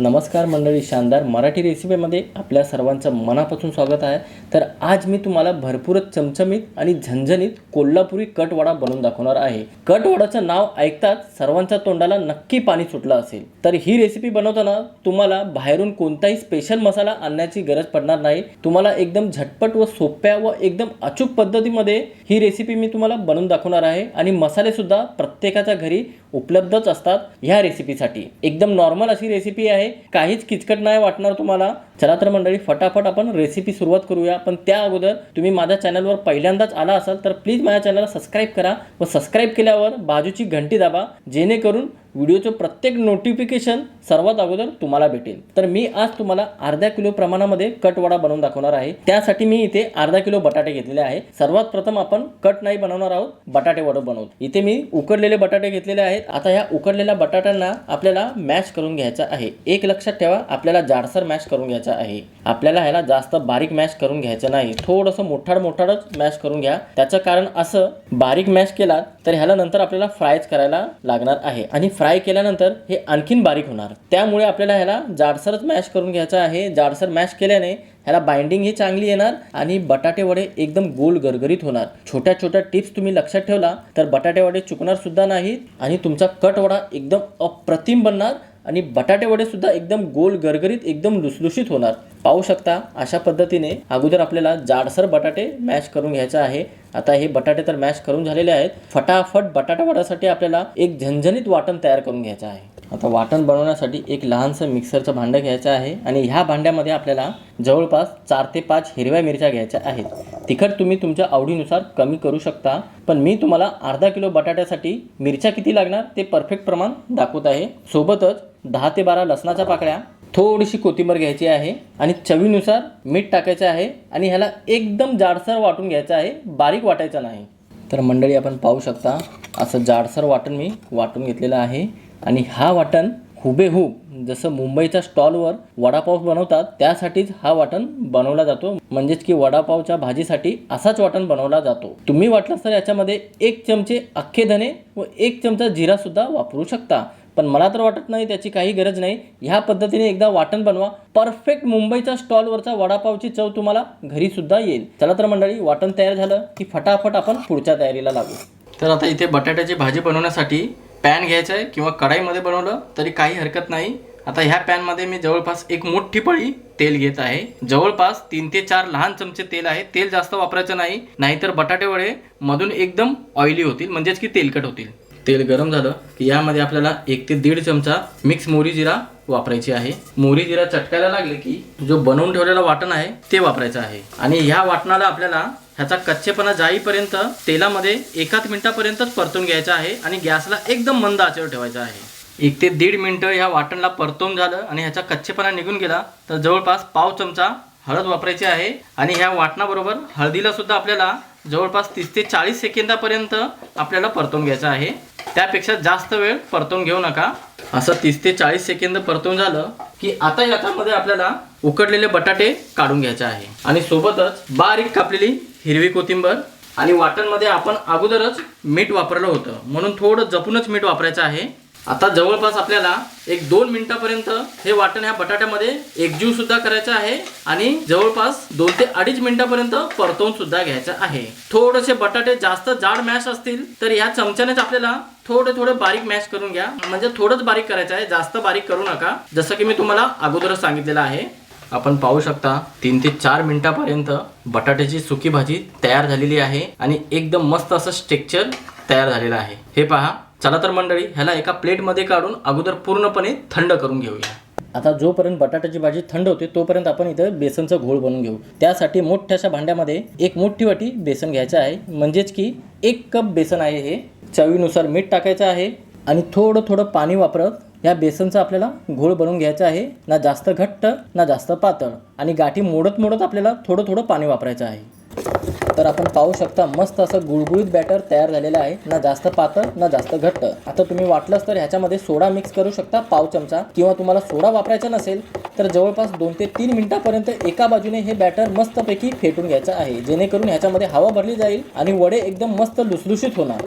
नमस्कार मंडळी शानदार मराठी रेसिपीमध्ये आपल्या सर्वांचं मनापासून स्वागत आहे. तर आज मी तुम्हाला भरपूरच चमचमीत आणि झणझणीत कोल्हापुरी कटवडा बनवून दाखवणार आहे. कटवडाचं नाव ऐकताच सर्वांच्या तोंडाला नक्की पाणी सुटलं असेल. तर ही रेसिपी बनवताना तुम्हाला बाहेरून कोणताही स्पेशल मसाला आणण्याची गरज पडणार नाही. तुम्हाला एकदम झटपट व सोप्या व एकदम अचूक पद्धतीमध्ये ही रेसिपी मी तुम्हाला बनवून दाखवणार आहे. आणि मसालेसुद्धा प्रत्येकाच्या घरी उपलब्धच असतात ह्या रेसिपीसाठी एकदम नॉर्मल अशी रेसिपी आहे. काहीच किचकट नाही वाटणार तुम्हाला. चला तर मंडळी फटाफट आपण रेसिपी सुरुवात करूया. पण त्या अगोदर तुम्ही माझ्या चॅनलवर पहिल्यांदाच आला असाल तर प्लीज माझ्या चॅनलला सबस्क्राईब करा व सबस्क्राईब केल्यावर बाजूची घंटी दाबा. जेणेकरून व्हिडिओचं प्रत्येक नोटिफिकेशन सर्वात अगोदर तुम्हाला भेटेल. तर मी आज तुम्हाला अर्ध्या किलो प्रमाणामध्ये कटवडा बनवून दाखवणार आहे. त्यासाठी मी इथे अर्धा किलो बटाटे घेतलेले आहे. सर्वात प्रथम आपण कट नाही बनवणार आहोत बटाटे वडे बनवू इथे मी उकडलेले बटाटे घेतलेले आहेत. आता ह्या उकडलेल्या बटाट्यांना आपल्याला मॅश करून घ्यायचा आहे. एक लक्षात ठेवा आपल्याला जाडसर मॅश करून घ्यायचा आहे. आपल्याला ह्याला जास्त बारीक मॅश करून घ्यायचं नाही. थोडंसं मोठाड मोठाडच मॅश करून घ्या. त्याचं कारण असं बारीक मॅश केला तर ह्याला नंतर आपल्याला फ्रायच करायला लागणार आहे. आणि फ्राय केल्यानंतर हे आणखीन बारीक होणार. त्यामुळे आपल्याला ह्याला जाडसरच मॅश करून घ्यायचं आहे. जाडसर मॅश केल्याने ह्याला बाइंडिंग ही चांगली येणार आणि बटाटे वडे एकदम गोल गरगरीत होणार. छोट्या छोट्या टिप्स तुम्ही लक्षात ठेवला तर बटाटे वडे चुकणार सुद्धा नाहीत आणि तुमचा कट वडा एकदम अप्रतिम बनणार. आणि बटाटे सुद्धा एकदम गोल गरगरीत एकदम लुसलुशीत होणार. पाहू शकता अशा पद्धतीने अगोदर आपल्याला जाडसर बटाटे मॅश करून घ्यायचं आहे. आता हे बटाटे तर मॅश करून झालेले आहेत. फटाफट बटाटा वड्यासाठी आपल्याला एक झणझणीत वाटण तयार करून घ्यायचं आहे. आता वाटण बनवण्यासाठी एक लहानसं मिक्सरचं भांडं घ्यायचं आहे आणि ह्या भांड्यामध्ये आपल्याला जवळपास चार ते पाच हिरव्या मिरच्या घ्यायच्या आहेत. तिखट तुम्ही तुमच्या आवडीनुसार कमी करू शकता पण मी तुम्हाला अर्धा किलो बटाट्यासाठी मिरच्या किती लागणार ते परफेक्ट प्रमाण दाखवत आहे. सोबतच दहा ते बारा लसणाच्या पाकळ्या थोडीशी कोथिंबीर घ्यायची आहे आणि चवीनुसार मीठ टाकायचं आहे आणि ह्याला एकदम जाडसर वाटून घ्यायचं आहे बारीक वाटायचं नाही. तर मंडळी आपण पाहू शकता असं जाडसर वाटण मी वाटून घेतलेलं आहे आणि हा वाटण हुबेहूब जसं मुंबईच्या स्टॉलवर वडापाव बनवतात त्यासाठीच हा वाटण बनवला जातो. म्हणजेच की वडापावच्या भाजीसाठी असाच वाटण बनवला जातो. तुम्ही वाटलं तर याच्यामध्ये एक चमचे अख्खे धने व एक चमचा जिरासुद्धा वापरू शकता. पण मला तर वाटत नाही त्याची काही गरज नाही. ह्या पद्धतीने एकदा वाटण बनवा. परफेक्ट मुंबईच्या स्टॉलवरचा वडापावची चव तुम्हाला घरी सुद्धा येईल. चला तर मंडळी वाटण तयार झालं की फटाफट आपण पुढच्या तयारीला लागू. तर आता इथे बटाट्याची भाजी बनवण्यासाठी पॅन घ्यायचं आहे किंवा कढाईमध्ये बनवलं तरी काही हरकत नाही. आता ह्या पॅनमध्ये मी जवळपास एक मोठी पळी तेल घेत आहे. जवळपास तीन ते चार लहान चमचे तेल आहे. तेल जास्त वापरायचं नाही. नाहीतर बटाटे वडे मधून एकदम ऑइली होतील. म्हणजेच की तेलकट होतील. तेल गरम झालं की यामध्ये आपल्याला एक ते दीड चमचा मिक्स मोरी जिरा वापरायची आहे. मोरी जिरा चटकायला लागले की जो बनवून ठेवलेला वाटण आहे ते वापरायचं आहे. आणि ह्या वाटणाला आपल्याला ह्याचा कच्चेपणा जाईपर्यंत तेलामध्ये एकाच मिनिटापर्यंतच परतून घ्यायचा आहे आणि गॅसला एकदम मंद आचेवर ठेवायचा आहे. एक ते दीड मिनटं ह्या वाटणला परतवून झालं आणि ह्याचा कच्चेपणा निघून गेला तर जवळपास पाव चमचा हळद वापरायची आहे. आणि ह्या वाटणाबरोबर हळदीला सुद्धा आपल्याला जवळपास तीस ते चाळीस सेकंदापर्यंत आपल्याला परतवून घ्यायचं आहे. त्यापेक्षा जास्त वेळ परतून घेऊ नका. असं तीस ते चाळीस सेकंद परतून झालं की आता याच्यामध्ये आपल्याला उकडलेले बटाटे काढून घ्यायचे आहे. आणि सोबतच बारीक कापलेली हिरवी कोथिंबर आणि वाटणमध्ये आपण अगोदरच मीठ वापरलं होतं. म्हणून थोडं जपूनच मीठ वापरायचं आहे. आता जवळपास आपल्याला एक दोन मिनिटापर्यंत हे वाटण ह्या बटाट्यामध्ये एकजीव सुद्धा करायचं आहे आणि जवळपास दोन ते अडीच मिनिटापर्यंत परतवून सुद्धा घ्यायचं आहे. थोडेसे बटाटे जास्त जाड मॅश असतील तर ह्या चमच्यानेच आपल्याला थोडे थोडे बारीक मॅश करून घ्या. म्हणजे थोडंच बारीक करायचं आहे जास्त बारीक करू नका. जसं की मी तुम्हाला अगोदरच सांगितलेलं आहे आपण पाहू शकता तीन ते चार मिनिटापर्यंत बटाट्याची सुकी भाजी तयार झालेली आहे आणि एकदम मस्त असं स्ट्रेक्चर तयार झालेलं आहे. हे पहा. चला तर मंडळी ह्याला एका प्लेटमध्ये काढून अगोदर पूर्णपणे थंड करून घेऊया. आता जोपर्यंत बटाट्याची भाजी थंड होते तोपर्यंत आपण इथं बेसनचं घोळ बनवून घेऊ. त्यासाठी मोठ्याशा भांड्यामध्ये एक मोठी वाटी बेसन घ्यायचं आहे. म्हणजेच की एक कप बेसन आहे हे. चवीनुसार मीठ टाकायचं आहे आणि थोडं थोडं पाणी वापरत या बेसनचा आपल्याला घोळ बनवून घ्यायचा आहे. ना जास्त घट्ट ना जास्त पातळ. आणि गाठी मोडत मोडत आपल्याला थोडं थोडं पाणी वापरायचं आहे. तर आपण पाहू शकता मस्त असं गुळगुळीत बॅटर तयार झालेलं आहे. ना जास्त पातळ ना जास्त घट्ट. आता तुम्ही वाटलंच तर ह्याच्यामध्ये सोडा मिक्स करू शकता पाव चमचा. किंवा तुम्हाला सोडा वापरायचा नसेल तर जवळपास दोन ते तीन मिनिटापर्यंत एका बाजूने हे बॅटर मस्तपैकी फेटून घ्यायचं आहे. जेणेकरून ह्याच्यामध्ये हवा भरली जाईल आणि वडे एकदम मस्त लुसलुशीत होणार.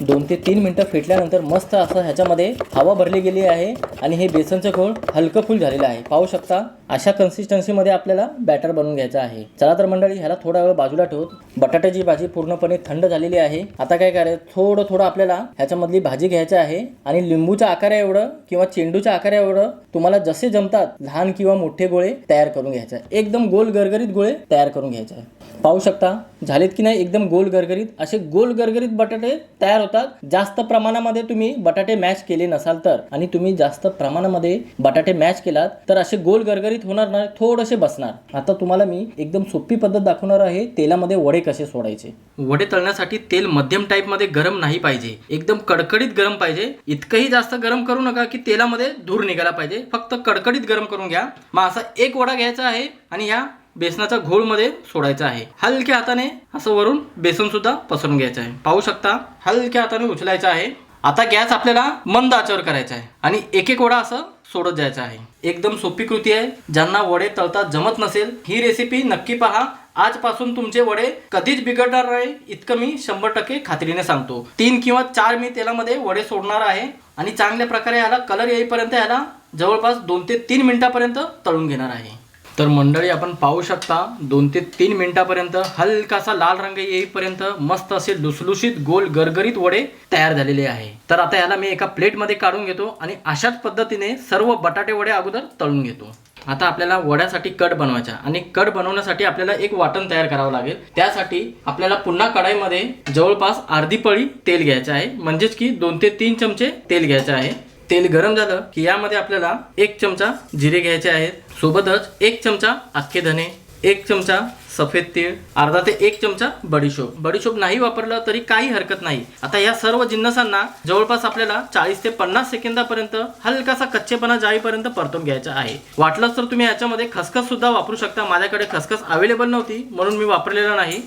दोन ते तीन मिनटं फेटल्यानंतर मस्त असं ह्याच्यामध्ये हवा भरली गेली आहे आणि हे बेसनचं घोळ हलकं फुल झालेलं आहे. पाहू शकता अशा कन्सिस्टन्सीमध्ये आपल्याला बॅटर बनवून घ्यायचं आहे. चला तर मंडळी ह्याला थोडा वेळ बाजूला ठेवत बटाट्याची भाजी पूर्णपणे थंड झालेली आहे. आता काय करायचं? थोडं थोडं आपल्याला ह्याच्यामधली भाजी घ्यायची आहे आणि लिंबूच्या आकारा एवढं किंवा चेंडूच्या आकारा एवढं तुम्हाला जसे जमतात लहान किंवा मोठे गोळे तयार करून घ्यायचे. एकदम गोल गरगरीत गोळे तयार करून घ्यायचे. आहे पाहू शकता. झालेत की नाही? एकदम गोल गरगरीत. असे गोल गरगरीत बटाटे तयार होतात. जास्त प्रमाणामध्ये तुम्ही बटाटे मॅच केले नसाल तर. आणि तुम्ही जास्त प्रमाणामध्ये बटाटे मॅच केलात तर असे गोल गरगरीत होणार नाही थोडेसे बसणार. आता तुम्हाला मी एकदम सोपी पद्धत दाखवणार आहे तेलामध्ये वडे कसे सोडायचे. वडे तळण्यासाठी तेल मध्यम टाईपमध्ये गरम नाही पाहिजे. एकदम कडकडीत गरम पाहिजे. इतकंही जास्त गरम करू नका की तेलामध्ये धूर निघाला पाहिजे. फक्त कडकडीत गरम करून घ्या. मग असा एक वडा घ्यायचा आहे आणि ह्या बेसनाचा घोळमध्ये सोडायचा आहे. हलक्या हाताने असं वरून बेसन सुद्धा पसरून घ्यायचं आहे. पाहू शकता हलक्या हाताने उचलायचं आहे. आता गॅस आपल्याला मंद आचार करायचा आहे आणि एक एक वडा असं सोडत जायचं आहे. एकदम सोपी कृती आहे. ज्यांना वडे तळता जमत नसेल ही रेसिपी नक्की पहा. आजपासून तुमचे वडे कधीच बिघडणार नाही इतकं मी शंभर टक्के खात्रीने सांगतो. तीन किंवा चार मी तेलामध्ये वडे सोडणार आहे आणि चांगल्या प्रकारे याला कलर येईपर्यंत याला जवळपास दोन ते तीन मिनिटापर्यंत तळून घेणार आहे. तर मंडळी आपण पाहू शकता दोन ते तीन मिनिटापर्यंत हलकासा लाल रंग येईपर्यंत मस्त असे लुसलुशीत गोल गरगरीत वडे तयार झालेले आहे. तर आता याला मी एका प्लेटमध्ये काढून घेतो आणि अशाच पद्धतीने सर्व बटाटे वडे अगोदर तळून घेतो. आता आपल्याला वड्यासाठी कट बनवायचा आणि कट बनवण्यासाठी आपल्याला एक वाटण तयार करावं लागेल. त्यासाठी आपल्याला पुन्हा कढाईमध्ये जवळपास अर्धी पळी तेल घ्यायचं आहे. म्हणजेच की दोन ते तीन चमचे तेल घ्यायचं आहे. तेल गरम झालं की यामध्ये आपल्याला एक चमचा जिरे घ्यायचे आहेत. सोबतच एक चमचा अख्खे धने एक चमचा सफेद तीळ अर्धा ते एक चमचा बडीशोप. बडीशोप नाही वापरलं तरी काही हरकत नाही. आता या सर्व जिन्नसांना जवळपास आपल्याला चाळीस ते पन्नास सेकंदापर्यंत हलकासा कच्चेपणा जाईपर्यंत परतून घ्यायचा आहे. वाटलंच तर तुम्ही याच्यामध्ये खसखस सुद्धा वापरू शकता. माझ्याकडे खसखस अवेलेबल नव्हती म्हणून मी वापरलेला नाही.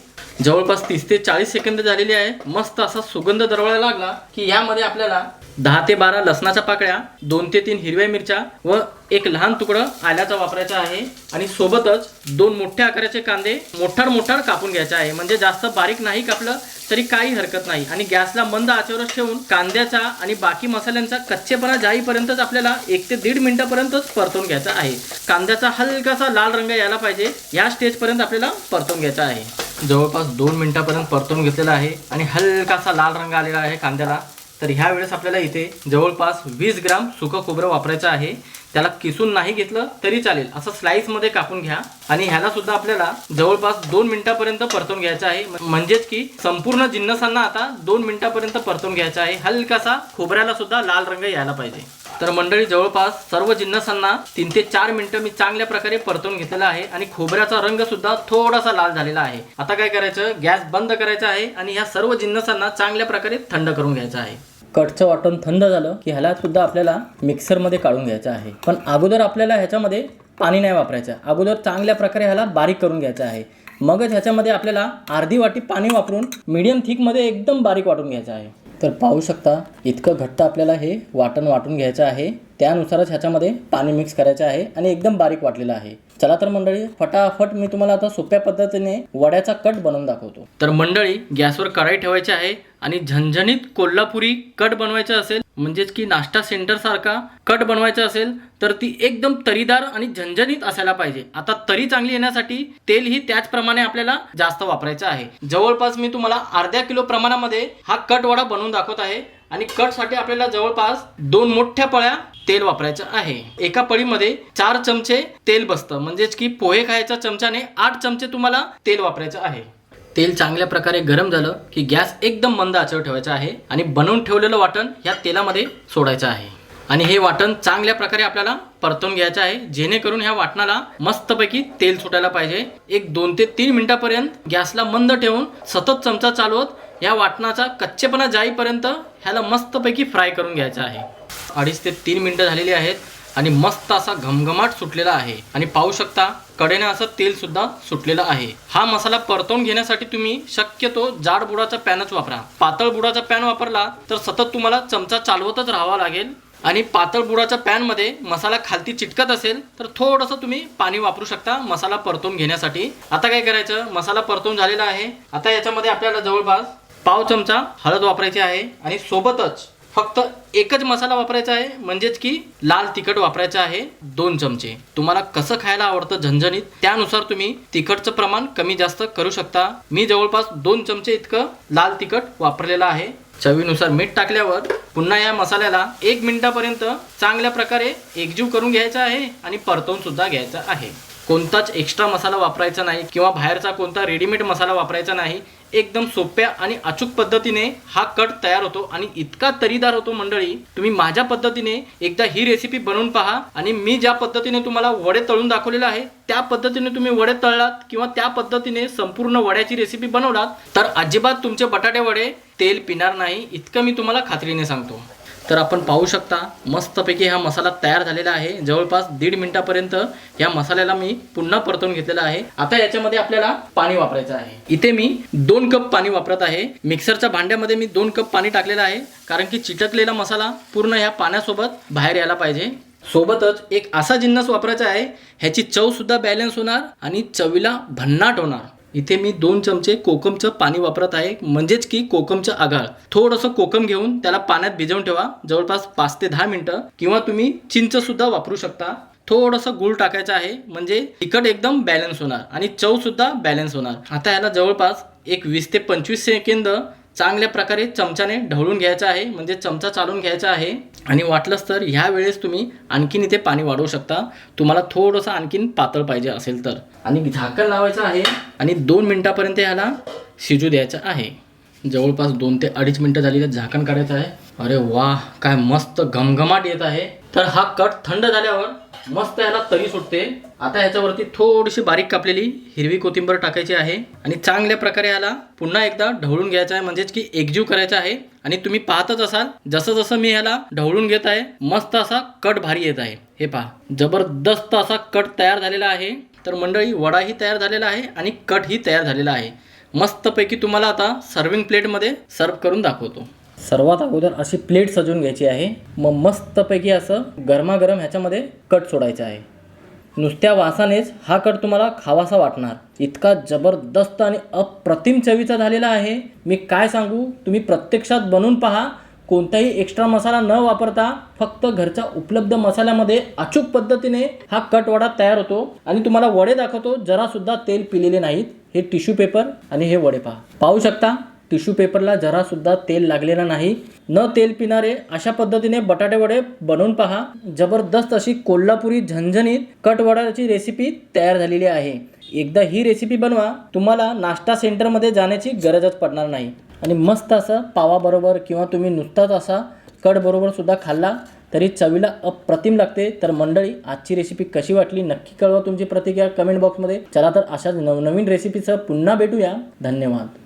जवळपास तीस ते चाळीस सेकंद झालेली आहे. मस्त असा सुगंध दरवळायला लागला की यामध्ये आपल्याला दहा ते बारा लसणाच्या पाकळ्या दोन ते तीन हिरव्या मिरच्या व एक लहान तुकडं आल्याचा वापरायचा आहे. आणि सोबतच दोन मोठ्या आकाराचे कांदे मोठार मोठार कापून घ्यायचे आहे. म्हणजे जास्त बारीक नाही कापलं तरी काही हरकत नाही. आणि गॅसला मंद आचेवरच ठेवून कांद्याचा आणि बाकी मसाल्यांचा कच्चेपणा जाईपर्यंतच आपल्याला एक ते दीड मिनिटापर्यंतच परतून घ्यायचा आहे. कांद्याचा हलकासा लाल रंग यायला पाहिजे. या स्टेजपर्यंत आपल्याला परतून घ्यायचा आहे. जवळपास दोन मिनिटापर्यंत परतून घेतलेला आहे. आणि हलकासा लाल रंग आलेला आहे कांद्याला. तर ह्या वेळेस आपल्याला इथे जवळपास वीस ग्राम सुकं खोबरं वापरायचं आहे. त्याला किसून नाही घेतलं तरी चालेल. असं स्लाईसमध्ये कापून घ्या. आणि ह्याला सुद्धा आपल्याला जवळपास दोन मिनिटापर्यंत परतून घ्यायचं आहे. म्हणजेच की संपूर्ण जिन्नसांना आता दोन मिनिटापर्यंत परतून घ्यायचं आहे. हलकासा खोबऱ्याला सुद्धा लाल रंग यायला पाहिजे. तर मंडळी जवळपास सर्व जिन्नसांना तीन ते चार मिनिटं मी चांगल्या प्रकारे परतून घेतलेला आहे. आणि खोबऱ्याचा रंग सुद्धा थोडासा लाल झालेला आहे. आता काय करायचं? गॅस बंद करायचा आहे. आणि ह्या सर्व जिन्नसांना चांगल्या प्रकारे थंड करून घ्यायचं आहे. कटचं वाटण थंड झालं की ह्याला सुद्धा आपल्याला मिक्सरमध्ये काढून घ्यायचं आहे. पण अगोदर आपल्याला ह्याच्यामध्ये पाणी नाही वापरायचं. अगोदर चांगल्या प्रकारे ह्याला बारीक करून घ्यायचं आहे. मगच ह्याच्यामध्ये आपल्याला अर्धी वाटी पाणी वापरून मीडियम थिकमध्ये एकदम बारीक वाटून घ्यायचं आहे. तर पाहू शकता इतकं घट्ट आपल्याला हे वाटण वाटून घ्यायचं आहे. त्यानुसारच ह्याच्यामध्ये पाणी मिक्स करायचं आहे आणि एकदम बारीक वाटलेलं आहे. चला तर मंडळी फटाफट मी तुम्हाला आता सोप्या पद्धतीने वड्याचा कट बनवून दाखवतो. तर मंडळी गॅसवर कढाई ठेवायची आहे आणि झणझणीत कोल्हापुरी कट बनवायचा असेल म्हणजेच की नाश्ता सेंटर सारखा कट बनवायचा असेल तर ती एकदम तरीदार आणि झणझणीत असायला पाहिजे. आता तरी चांगली येण्यासाठी तेल ही त्याचप्रमाणे आपल्याला जास्त वापरायचं आहे. जवळपास मी तुम्हाला अर्ध्या किलो प्रमाणामध्ये हा कट वडा बनवून दाखवत आहे. आणि कटसाठी आपल्याला जवळपास दोन मोठ्या पळ्या तेल वापरायचं आहे. एका पळीमध्ये चार चमचे तेल बसतं. म्हणजेच की पोहे खायच्या चमच्याने आठ चमचे तुम्हाला तेल वापरायचं आहे. तेल चांगल्या प्रकारे गरम झालं की गॅस एकदम मंद आचेवर ठेवायचा आहे आणि बनवून ठेवलेलं वाटण ह्या तेलामध्ये सोडायचं आहे. आणि हे वाटण चांगल्या प्रकारे आपल्याला परतून घ्यायचं आहे. जेणेकरून ह्या वाटणाला मस्तपैकी तेल सुटायला पाहिजे. एक दोन ते तीन मिनिटापर्यंत गॅसला मंद ठेवून सतत चमचा चालवत या वाटणाचा कच्चेपणा जाईपर्यंत ह्याला मस्तपैकी फ्राय करून घ्यायचा आहे. अडीच ते तीन मिनिटं झालेली आहेत आणि मस्त असा घमघमाट सुटलेला आहे. आणि पाहू शकता कडेने असं तेल सुद्धा सुटलेलं आहे. हा मसाला परतवून घेण्यासाठी तुम्ही शक्यतो जाड बुडाचा पॅनच वापरा. पातळ बुडाचा पॅन वापरला तर सतत तुम्हाला चमचा चालवतच राहावा लागेल. आणि पातळ बुडाच्या पॅनमध्ये मसाला खालती चिटकत असेल तर थोडंसं तुम्ही पाणी वापरू शकता मसाला परतून घेण्यासाठी. आता काय करायचं? मसाला परतून झालेला आहे. आता याच्यामध्ये आपल्याला जवळपास पाव चमचा हळद वापरायची आहे आणि सोबतच फक्त एकच मसाला वापरायचा आहे म्हणजेच की लाल तिखट वापरायचं आहे दोन चमचे. तुम्हाला कसं खायला आवडतं झणझणीत त्यानुसार तुम्ही तिखटचं प्रमाण कमी जास्त करू शकता. मी जवळपास दोन चमचे इतकं लाल तिखट वापरलेलं आहे. चवीनुसार मीठ टाकल्यावर पुन्हा या मसाल्याला एक मिनिटापर्यंत चांगल्या प्रकारे एकजीव करून घ्यायचा आहे आणि परतवून सुद्धा घ्यायचा आहे. कोणताच एक्स्ट्रा मसाला वापरायचा नाही किंवा बाहेरचा कोणता रेडीमेड मसाला वापरायचा नाही एकदम सोप्या आणि अचूक पद्धतीने हा कट तयार होतो आणि इतका तरीदार होतो मंडळी तुम्ही माझ्या पद्धतीने एकदा ही रेसिपी बनवून पहा आणि मी ज्या पद्धतीने तुम्हाला वडे तळून दाखवलेलं आहे त्या पद्धतीने तुम्ही वडे तळलात किंवा त्या पद्धतीने संपूर्ण वड्याची रेसिपी बनवलात तर अजिबात तुमचे बटाटे वडे तेल पिणार नाही इतकं मी तुम्हाला खात्रीने सांगतो. तर आपण पाहू शकता मस्तपैकी हा मसाला तयार झालेला आहे. जवळपास दीड मिनिटापर्यंत या मसाल्याला मी पुन्हा परतवून घेतलेला आहे. आता याच्यामध्ये आपल्याला पाणी वापरायचं आहे. इथे मी दोन कप पाणी वापरत आहे. मिक्सरच्या भांड्यामध्ये मी दोन कप पाणी टाकलेलं आहे कारण की चिटकलेला मसाला पूर्ण ह्या पाण्यासोबत बाहेर यायला पाहिजे. सोबतच एक असा जिन्नस वापरायचा आहे ह्याची चव सुद्धा बॅलन्स होणार आणि चवीला भन्नाट होणार. इथे मी दोन चमचे कोकमचं पाणी वापरत आहे. म्हणजेच की कोकमचं आघाळ थोडंसं कोकम घेऊन त्याला पाण्यात भिजवून ठेवा. जवळपास पाच ते दहा मिनटं. किंवा तुम्ही चिंच सुद्धा वापरू शकता. थोडंसं गूळ टाकायचं आहे. म्हणजे तिखट एकदम बॅलन्स होणार. आणि चव सुद्धा बॅलन्स होणार. आता याला जवळपास एक वीस ते पंचवीस सेकंद चांगल्या प्रकारे चमच्याने ढवळून घ्यायचा आहे म्हणजे चमचा चालून घ्यायचा आहे. आणि वाटलंच तर ह्या वेळेस तुम्ही आणखीन इथे पाणी वाढवू शकता. तुम्हाला थोडंसं आणखीन पातळ पाहिजे असेल तर. आणि झाकण लावायचं आहे आणि दोन मिनटापर्यंत ह्याला शिजू द्यायचं आहे. जवळपास दोन ते अडीच मिनटं झाली तर झाकण काढायचं आहे. अरे वा काय मस्त घमघमाट येत आहे. तर हा कट थंड झाल्यावर मस्त याला तरी सुटते. आता ह्याच्यावरती थोडीशी बारीक कापलेली हिरवी कोथिंबर टाकायची आहे. आणि चांगल्या प्रकारे याला पुन्हा एकदा ढवळून घ्यायचं आहे. म्हणजेच की एकजीव करायचा आहे. आणि तुम्ही पाहतच असाल जसं जसं मी ह्याला ढवळून घेत आहे मस्त असा कट भारी येत आहे. हे पहा जबरदस्त असा कट तयार झालेला आहे. तर मंडळी वडाही तयार झालेला आहे आणि कटही तयार झालेला आहे. मस्तपैकी तुम्हाला आता सर्विंग प्लेटमध्ये सर्व करून दाखवतो. सर्वात अगोदर अशी प्लेट सजवून घ्यायची आहे. मग मस्तपैकी असं गरमागरम ह्याच्यामध्ये कट सोडायचं आहे. नुसत्या वासानेच हा कट तुम्हाला खावासा वाटणार. इतका जबरदस्त आणि अप्रतिम चवीचा झालेला आहे. मी काय सांगू? तुम्ही प्रत्यक्षात बनवून पहा. कोणताही एक्स्ट्रा मसाला न वापरता फक्त घरच्या उपलब्ध मसाल्यामध्ये अचूक पद्धतीने हा कट वडा तयार होतो. आणि तुम्हाला वडे दाखवतो. जरासुद्धा तेल पिलेले नाहीत. हे टिश्यू पेपर आणि हे वडे पहा. पाहू शकता? टिश्यू पेपरला जरासुद्धा तेल लागलेलं नाही. न तेल पिणारे अशा पद्धतीने बटाटे वडे बनवून पहा. जबरदस्त अशी कोल्हापुरी झणझणीत कटवडाची रेसिपी तयार झालेली आहे. एकदा ही रेसिपी बनवा. तुम्हाला नाश्ता सेंटरमध्ये जाण्याची गरजच पडणार नाही. आणि मस्त असं पावाबरोबर किंवा तुम्ही नुसताच असा कटबरोबरसुद्धा सुद्धा खाल्ला तरी चवीला अप्रतिम लागते. तर मंडळी आजची रेसिपी कशी वाटली नक्की कळवा तुमची प्रतिक्रिया कमेंट बॉक्समध्ये. चला तर अशाच नवनवीन रेसिपीचं पुन्हा भेटूया. धन्यवाद.